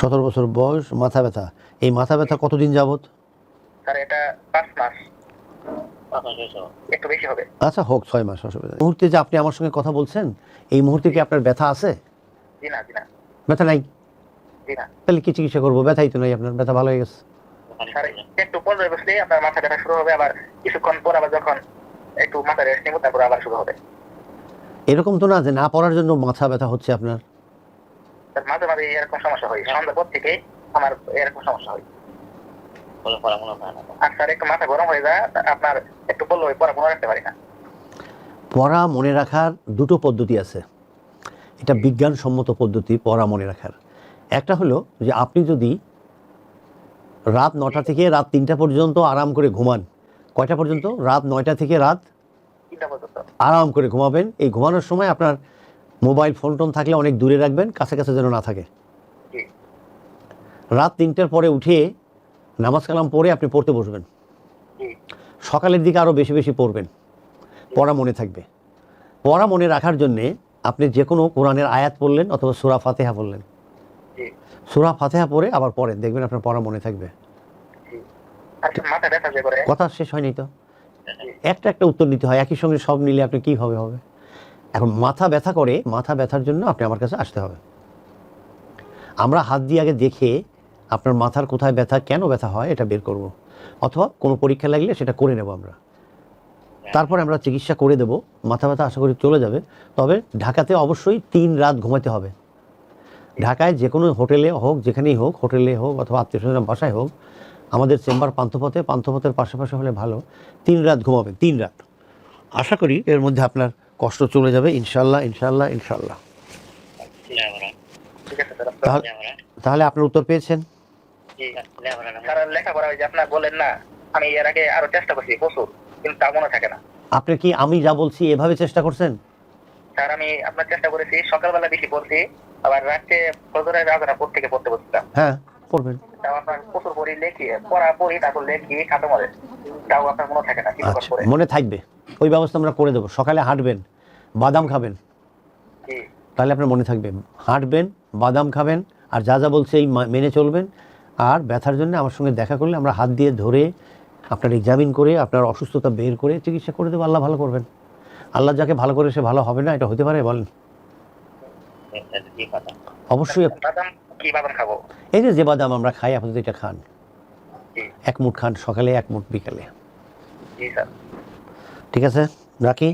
সতেরো বছর বয়স মাথা ব্যথা। এই মাথা ব্যথা কতদিন যাবত স্যার এটা পাঁচ মাস। একটু বেশি হবে। আচ্ছা হোক ছয় মাস অসুবিধা মুহূর্তে যে আপনি আমার সঙ্গে কথা বলছেন এই মুহূর্তে কি আপনার ব্যথা আছে? জি না জি না। ব্যথা নাই? জি না। তাহলে কি চিকিৎসা করব? ব্যথাই তো নাই আপনার ব্যথা ভালো হয়ে গেছে। স্যার একটু পর্যায়ে বসলে আপনার মাথা ব্যথা শুরু হবে আবার কিছুক্ষণ পর আবার যখন একটু মাথা রেস্ট নেব তারপর আবার শুরু হবে। এরকম তো না যে না পড়ার জন্য মাথা ব্যথা হচ্ছে আপনার? মাঝে মাঝে এরকম সমস্যা হয়। সন্ধ্যার পর থেকে আমার এরকম সমস্যা হয়। পড়া মনে আর স্যার একটু মাথা গরম হয়ে যায় আপনার একটু ওই পড়া মনে রাখতে পারি না। পড়া মনে রাখার দুটো পদ্ধতি আছে। এটা বিজ্ঞানসম্মত পদ্ধতি পড়া মনে রাখার। একটা হলো যে আপনি যদি রাত নটা থেকে রাত তিনটা পর্যন্ত আরাম করে ঘুমান কয়টা পর্যন্ত? রাত নয়টা থেকে রাত আরাম করে ঘুমাবেন। এই ঘুমানোর সময় আপনার মোবাইল ফোন টোন থাকলে অনেক দূরে রাখবেন কাছে কাছে যেন না থাকে। রাত তিনটার পরে উঠে নামাজ কালাম পড়ে আপনি পড়তে বসবেন। সকালের দিকে আরও বেশি বেশি পড়বেন। পড়া মনে থাকবে। পড়া মনে রাখার জন্যে আপনি যে কোনো কোরআনের আয়াত পড়লেন অথবা সুরা ফাতেহা পড়লেন। সুরা ফাতেহা পড়ে আবার পড়েন দেখবেন আপনার পড়া মনে থাকবে। কথা শেষ হয়নি তো? একটা একটা উত্তর নিতে হয় একই সঙ্গে সব নিলে আপনি কীভাবে হবে? এখন মাথা ব্যথা করে, মাথা ব্যথার জন্য আপনি আমার কাছে আসতে হবে। আমরা হাত দিয়ে আগে দেখে আপনার মাথার কোথায় ব্যথা, কেন ব্যথা হয় এটা বের করব। অথবা কোনো পরীক্ষা লাগলে সেটা করে নেব আমরা। তারপরে আমরা চিকিৎসা করে দেব। মাথা ব্যথা আশা করি চলে যাবে। তবে ঢাকাতে অবশ্যই তিন রাত ঘুমাতে হবে। ঢাকায় যে কোনো হোটেলে হোক, যেখানেই হোক, হোটেলে হোক অথবা আত্মীয় স্বজনের বাসায় হোক, আমাদের চেম্বার পান্থপথে, পান্থপথের পাশাপাশি হলে ভালো। তিন রাত ঘুমাবেন, তিন রাত। আশা করি এর মধ্যে আপনার কষ্ট চলে যাবে ইনশাল্লাহ ইনশাল্লাহ ইনশাল্লাহ তাহলে আপনার উত্তর পেয়েছেন? আমি এর আগে আরও চেষ্টা করছি প্রচুর কিন্তু তা মনে থাকে না। আপনি কি আমি যা বলছি এভাবে চেষ্টা করছেন? স্যার আমি আপনার চেষ্টা করেছি সকালবেলা বেশি পড়ছি আবার রাত্রে ফজরের আজানা পর থেকে পড়তে বসছিলাম। হ্যাঁ পড়বেন। তাও আপনার প্রচুর পড়ি লেখি পড়া পড়ি তারপর লেখি খাতে মরে তাও আপনার মনে থাকে না আচ্ছা মনে থাকবে। ওই ব্যবস্থা আমরা করে দেবো সকালে হাঁটবেন। বাদাম খাবেন। তাহলে আপনার মনে থাকবে হাঁটবেন বাদাম খাবেন আর যা যা বলছে এই মেনে চলবেন। আর ব্যথার জন্য আমার সঙ্গে দেখা করলে আমরা হাত দিয়ে ধরে আপনার এক্সামিন করে আপনার অসুস্থতা বের করে চিকিৎসা করে দেবো আল্লাহ ভালো করবেন। আল্লাহ যাকে ভালো করে সে ভালো হবে না এটা হতে পারে বলেন। অবশ্যই এই যে যে বাদাম আমরা খাই আপাতত এটা খান। এক মুঠ খান সকালে এক মুঠ বিকালে। ঠিক আছে? রাখি?